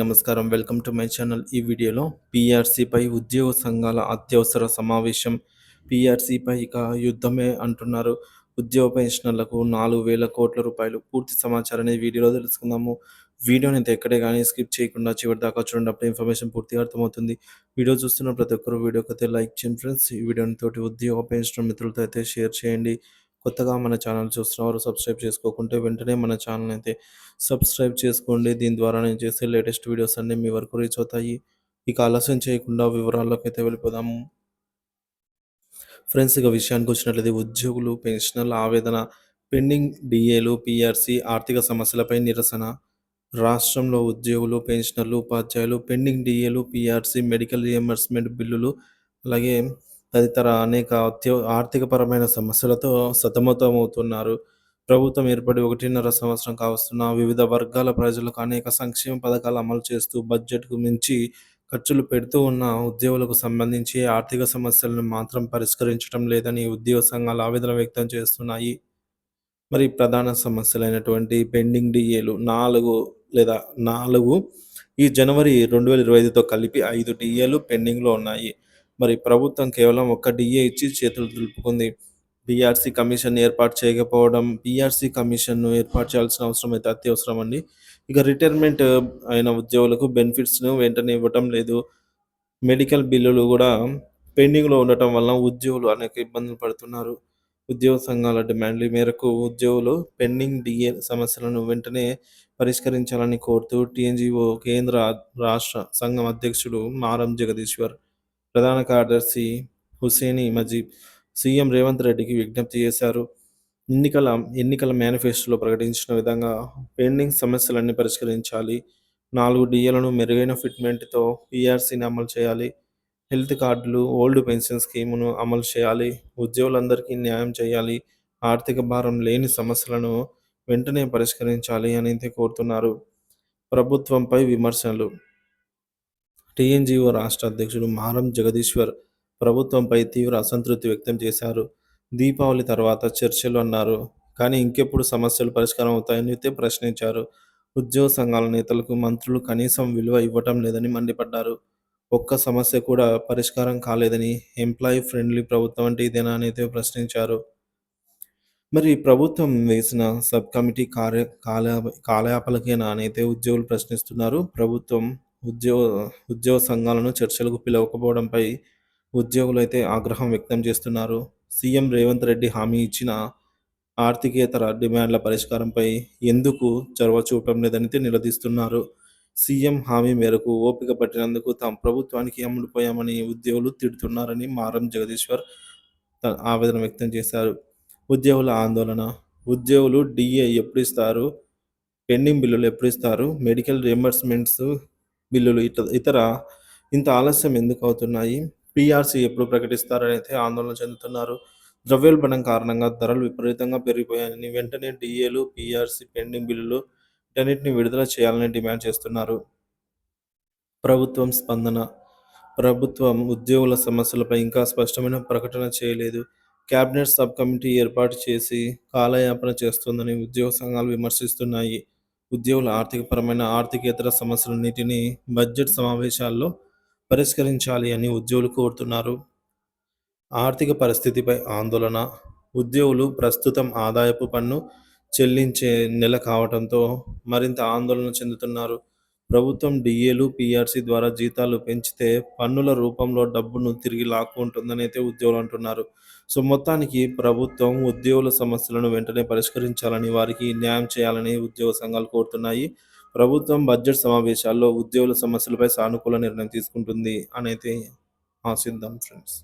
నమస్కారం. Welcome to my channel. ఈ వీడియోలో పీఆర్సీపై ఉద్యోగ సంఘాల అత్యవసర సమావేశం. పీఆర్సీపై ఇక యుద్ధమే అంటున్నారు. ఉద్యోగ పెన్షనర్లకు నాలుగు వేల కోట్ల రూపాయలు పూర్తి సమాచారాన్ని వీడియోలో తెలుసుకుందాము. వీడియోని అయితే ఎక్కడే కానీ స్కిప్ చేయకుండా చివరి దాకా చూడండి. అప్పుడు ఇన్ఫర్మేషన్ పూర్తిగా అర్థమవుతుంది. వీడియో చూస్తున్న ప్రతి ఒక్కరు వీడియోకి అయితే లైక్ చేయండి ఫ్రెండ్స్. ఈ వీడియోని తోటి ఉద్యోగ పెన్షన్ మిత్రులతో అయితే షేర్ చేయండి. కొత్తగా మన ఛానల్ చూస్తున్నవారు సబ్స్క్రైబ్ చేసుకోకుంటే వెంటనే మన ఛానల్ అయితే సబ్స్క్రైబ్ చేసుకోండి. దీని ద్వారా నేను చేసే లేటెస్ట్ వీడియోస్ అన్నీ మీ వరకు రీచ్ అవుతాయి. ఇక ఆలస్యం చేయకుండా వివరాల్లోకి అయితే వెళ్ళిపోదాము ఫ్రెండ్స్ ఇక విషయానికి వచ్చినట్లయితే ఉద్యోగులు పెన్షనర్ల ఆవేదన పెండింగ్ డిఏలు పిఆర్సి ఆర్థిక సమస్యలపై నిరసన. రాష్ట్రంలో ఉద్యోగులు పెన్షనర్లు ఉపాధ్యాయులు పెండింగ్ డిఏలు పిఆర్సి మెడికల్ రియంబర్స్మెంట్ బిల్లులు అలాగే తదితర అనేక అత్య ఆర్థికపరమైన సమస్యలతో సతమతమవుతున్నారు. ప్రభుత్వం ఏర్పడి ఒకటిన్నర సంవత్సరం కావస్తున్న వివిధ వర్గాల ప్రజలకు అనేక సంక్షేమ పథకాలు అమలు చేస్తూ బడ్జెట్కు మించి ఖర్చులు పెడుతూ ఉన్న ఉద్యోగులకు సంబంధించి ఆర్థిక సమస్యలను మాత్రం పరిష్కరించడం లేదని ఉద్యోగ సంఘాలు ఆవేదన వ్యక్తం చేస్తున్నాయి. మరి ప్రధాన సమస్యలైనటువంటి పెండింగ్ డిఏలు నాలుగు లేదా నాలుగు ఈ జనవరి రెండు వేల ఇరవై ఐదుతో కలిపి ఐదు డిఏలు పెండింగ్లో ఉన్నాయి. మరి ప్రభుత్వం కేవలం ఒక్క డిఏ ఇచ్చి చేతులు దులుపుకుంది. బీఆర్సీ కమిషన్ ఏర్పాటు చేయకపోవడం బీఆర్సీ కమిషన్ను ఏర్పాటు చేయాల్సిన అవసరం అయితే అత్యవసరం అండి. ఇక రిటైర్మెంట్ అయిన ఉద్యోగులకు బెనిఫిట్స్ను వెంటనే ఇవ్వటం లేదు. మెడికల్ బిల్లులు కూడా పెండింగ్లో ఉండటం వలన ఉద్యోగులు అనేక ఇబ్బందులు పడుతున్నారు. ఉద్యోగ సంఘాల డిమాండ్ల మేరకు ఉద్యోగులు పెండింగ్ డిఏ సమస్యలను వెంటనే పరిష్కరించాలని కోరుతూ టీఎన్జిఓ కేంద్ర రాష్ట్ర సంఘం అధ్యక్షుడు మారం జగదీశ్వర్ ప్రధాన కార్యదర్శి హుసేని మజీబ్ సీఎం రేవంత్ రెడ్డికి విజ్ఞప్తి చేశారు. ఎన్నికల ఎన్నికల మేనిఫెస్టోలో ప్రకటించిన విధంగా పెండింగ్ సమస్యలన్నీ పరిష్కరించాలి. నాలుగు డిఏలను మెరుగైన ఫిట్మెంట్తో పీఆర్సీని అమలు చేయాలి. హెల్త్ కార్డులు ఓల్డ్ పెన్షన్ స్కీమును అమలు చేయాలి. ఉద్యోగులందరికీ న్యాయం చేయాలి. ఆర్థిక భారం లేని సమస్యలను వెంటనే పరిష్కరించాలి అని అయితే కోరుతున్నారు. ప్రభుత్వంపై విమర్శలు టీఎన్జిఓ రాష్ట్ర అధ్యక్షుడు మారం జగదీశ్వర్ ప్రభుత్వంపై తీవ్ర అసంతృప్తి వ్యక్తం చేశారు. దీపావళి తర్వాత చర్చలు అన్నారు. కానీ ఇంకెప్పుడు సమస్యలు పరిష్కారం అవుతాయని అయితే ప్రశ్నించారు. ఉద్యోగ సంఘాల నేతలకు మంత్రులు కనీసం విలువ ఇవ్వటం లేదని మండిపడ్డారు. ఒక్క సమస్య కూడా పరిష్కారం కాలేదని ఎంప్లాయీ ఫ్రెండ్లీ ప్రభుత్వం అంటే ఇదేనా అని అయితే ప్రశ్నించారు. మరి ప్రభుత్వం వేసిన సబ్ కమిటీ కార్య కాల కాలయాపలకేనా అని అయితే ఉద్యోగులు ప్రశ్నిస్తున్నారు. ప్రభుత్వం ఉద్యోగ ఉద్యోగ సంఘాలను చర్చలకు పిలవకపోవడంపై ఉద్యోగులు అయితే ఆగ్రహం వ్యక్తం చేస్తున్నారు. సీఎం రేవంత్ రెడ్డి హామీ ఇచ్చిన ఆర్థికేతర డిమాండ్ల పరిష్కారంపై ఎందుకు చొరవ చూపడం లేదని నిలదీస్తున్నారు. సీఎం హామీ మేరకు ఓపిక పట్టినందుకు తాము ప్రభుత్వానికి అమ్ముడుపోయామని ఉద్యోగులు తిడుతున్నారని మారం జగదీశ్వర్ ఆవేదన వ్యక్తం చేశారు. ఉద్యోగుల ఆందోళన. ఉద్యోగులు డిఏ ఎప్పుడు ఇస్తారు? పెండింగ్ బిల్లులు ఎప్పుడు ఇస్తారు? మెడికల్ రియంబర్స్మెంట్స్ బిల్లులు ఇతర ఇతర ఇంత ఆలస్యం ఎందుకు అవుతున్నాయి? పీఆర్సీ ఎప్పుడు ప్రకటిస్తారని అయితే ఆందోళన చెందుతున్నారు. ద్రవ్యోల్బణం కారణంగా ధరలు విపరీతంగా పెరిగిపోయాయని వెంటనే డిఏలు పీఆర్సీ పెండింగ్ బిల్లులు వీటన్నిటిని విడుదల చేయాలని డిమాండ్ చేస్తున్నారు. ప్రభుత్వం స్పందన ప్రభుత్వం ఉద్యోగుల సమస్యలపై ఇంకా స్పష్టమైన ప్రకటన చేయలేదు. కేబినెట్ సబ్ కమిటీ ఏర్పాటు చేసి కాలయాపన చేస్తుందని ఉద్యోగ సంఘాలు విమర్శిస్తున్నాయి. ఉద్యోగుల ఆర్థికపరమైన ఆర్థికేతర సమస్యలన్నిటినీ బడ్జెట్ సమావేశాల్లో పరిష్కరించాలి అని ఉద్యోగులు కోరుతున్నారు. ఆర్థిక పరిస్థితిపై ఆందోళన ఉద్యోగులు ప్రస్తుతం ఆదాయపు పన్ను చెల్లించే నెల కావడంతో మరింత ఆందోళన చెందుతున్నారు. ప్రభుత్వం డిఏలు పిఆర్సీ ద్వారా జీతాలు పెంచితే పన్నుల రూపంలో డబ్బును తిరిగి లాక్కుంటుందని అయితే ఉద్యోగులు అంటున్నారు. సో మొత్తానికి ప్రభుత్వం ఉద్యోగుల సమస్యలను వెంటనే పరిష్కరించాలని వారికి న్యాయం చేయాలని ఉద్యోగ సంఘాలు కోరుతున్నాయి. ప్రభుత్వం బడ్జెట్ సమావేశాల్లో ఉద్యోగుల సమస్యలపై సానుకూల నిర్ణయం తీసుకుంటుంది అని అయితే ఆశిద్దాం ఫ్రెండ్స్.